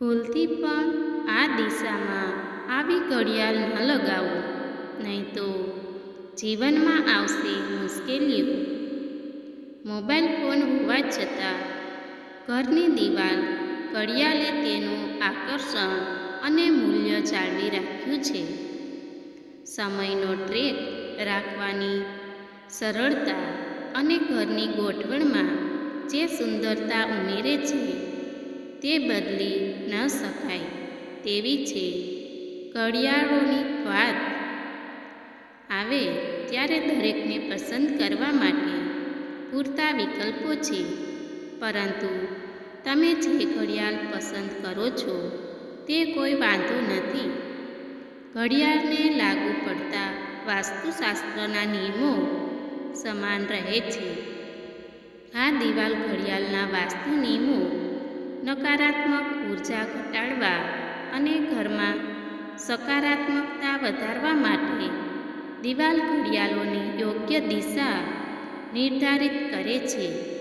ભૂલથી પણ આ દિશામાં આવી ઘડિયાળ ન લગાવો, નહીં તો જીવનમાં આવશે મુશ્કેલીઓ. મોબાઈલ ફોન હોવા છતાં ઘરની દિવાલ ઘડિયાળે તેનું આકર્ષણ અને મૂલ્ય જાળવી રાખ્યું છે. સમયનો ટ્રેક રાખવાની સરળતા અને ઘરની ગોઠવણમાં જે સુંદરતા ઉમેરે છે તે બદલી ન શકાય તેવી છે. ઘડિયાળોની વાત આવે ત્યારે દરેકને પસંદ કરવા માટે પૂરતા વિકલ્પો છે. પરંતુ તમે જે ઘડિયાળ પસંદ કરો છો તે કોઈ વાંધો નથી. ઘડિયાળને લાગુ પડતા વાસ્તુશાસ્ત્રના નિયમો સમાન રહે છે. આ દિવાલ ઘડિયાળના વાસ્તુ નિયમો નકારાત્મક ઊર્જા ઘટાડવા અને ઘરમાં સકારાત્મકતા વધારવા માટે દિવાલ ઘડિયાળોની યોગ્ય દિશા નિર્ધારિત કરે છે.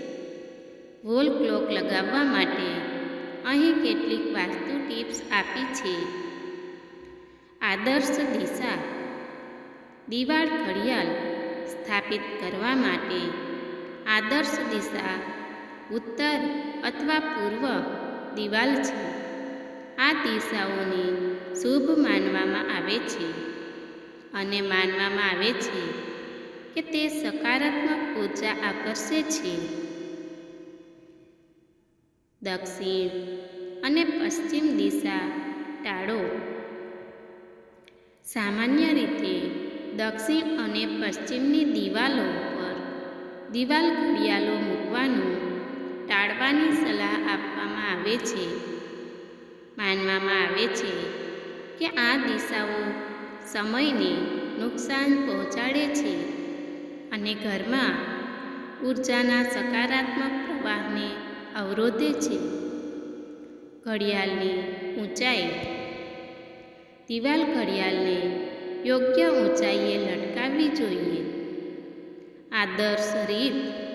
વોલ ક્લોક લગાવવા માટે અહીં કેટલીક વાસ્તુ ટિપ્સ આપી છે. આદર્શ દિશા. દિવાળ ઘડિયાળ સ્થાપિત કરવા માટે આદર્શ દિશા ઉત્તર અથવા પૂર્વ દિવાલ છે. આ દિશાઓને શુભ માનવામાં આવે છે અને માનવામાં આવે છે કે તે સકારાત્મક ઊર્જા આકર્ષે છે. દક્ષિણ અને પશ્ચિમ દિશા ટાળો. સામાન્ય રીતે દક્ષિણ અને પશ્ચિમની દિવાલો પર દિવાલ ઘડિયાળો મૂકવાનું ટાળવાની સલાહ આપવામાં આવે છે. માનવામાં આવે છે કે આ દિશાઓ સમયને નુકસાન પહોંચાડે છે અને ઘરમાં ઉર્જાના સકારાત્મક પ્રવાહને અવરોધે છે. ઘડિયાળની ઊંચાઈ દિવાલ ઘડિયાળને યોગ્ય ઊંચાઈએ લટકાવવી જોઈએ. આદર્શ રીત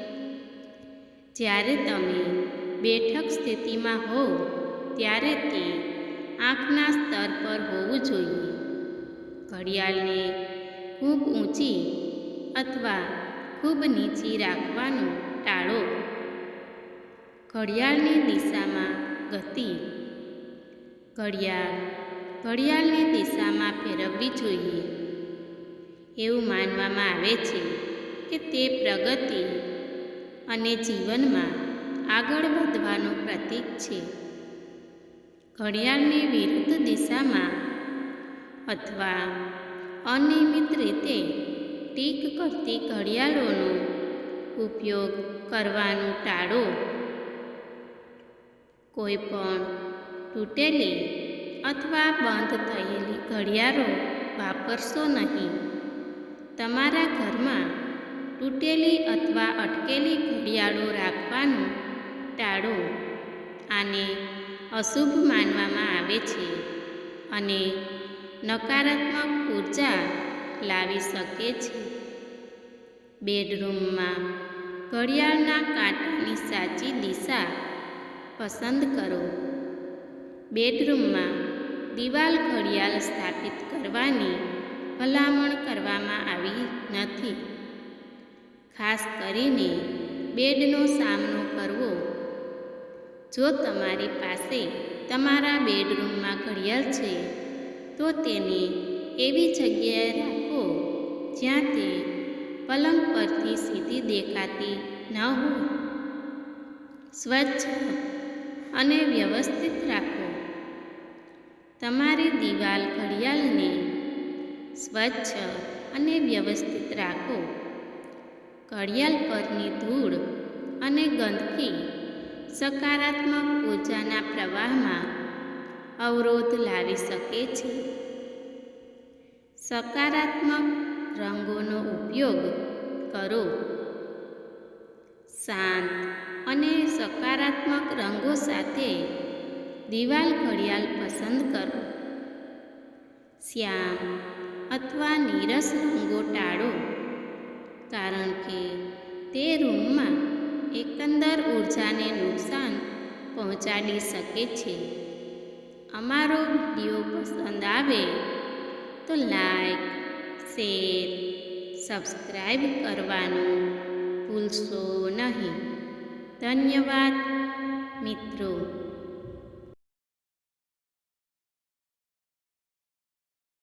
જ્યારે તમે બેઠક સ્થિતિમાં હો, ત્યારે તે આંખના સ્તર પર હોવું જોઈએ. ઘડિયાળને ખૂબ ઊંચી અથવા ખૂબ નીચી રાખવાનું ટાળો. ઘડિયાળની દિશામાં ગતિ. ઘડિયાળ ઘડિયાળની દિશામાં ફેરવવી જોઈએ. એવું માનવામાં આવે છે કે તે પ્રગતિ અને જીવનમાં આગળ વધવાનું પ્રતીક છે. ઘડિયાળની વિરુદ્ધ દિશામાં અથવા અનિયમિત રીતે ટીક કરતી ઘડિયાળોનો ઉપયોગ કરવાનું ટાળો કોઈ પણ તૂટેલી અથવા બંધ થયેલી ઘડિયાળો વાપરશો નહીં. તમારા ઘરમાં તૂટેલી અથવા અટકેલી ઘડિયાળો રાખવાનું ટાળો. આને અશુભ માનવામાં આવે છે અને નકારાત્મક ઊર્જા લાવી શકે છે. બેડરૂમમાં ઘડિયાળના કાંટાની સાચી દિશા પસંદ કરો. બેડરૂમમાં દિવાલ ઘડિયાળ સ્થાપિત કરવાની ભલામણ કરવામાં આવી નથી. ખાસ કરીને બેડનો સામનો કરવો. જો તમારી પાસે તમારા બેડરૂમમાં ઘડિયાળ છે, તો તેને એવી જગ્યાએ રાખો જ્યાં તે પલંગ પરથી સીધી દેખાતી ન હોય. સ્વચ્છ અને વ્યવસ્થિત રાખો. તમારી દિવાલ ઘડિયાળને સ્વચ્છ અને વ્યવસ્થિત રાખો. ઘડિયાળ પરની ધૂળ અને ગંદકી સકારાત્મક ઉર્જાના પ્રવાહમાં અવરોધ લાવી શકે છે. સકારાત્મક રંગોનો ઉપયોગ કરો. શાંત અને સકારાત્મક રંગો સાથે દિવાલ ઘડિયાળ પસંદ કરો. શ્યામ અથવા નીરસ રંગો ટાળો. કારણ કે તે રૂમમાં એકંદર ઊર્જાને નુકસાન પહોંચાડી શકે છે. અમારો વીડિયો પસંદ આવે તો લાઈક, શેર સબસ્ક્રાઈબ કરવાનું ભૂલશો નહીં. ધન્યવાદ મિત્રો.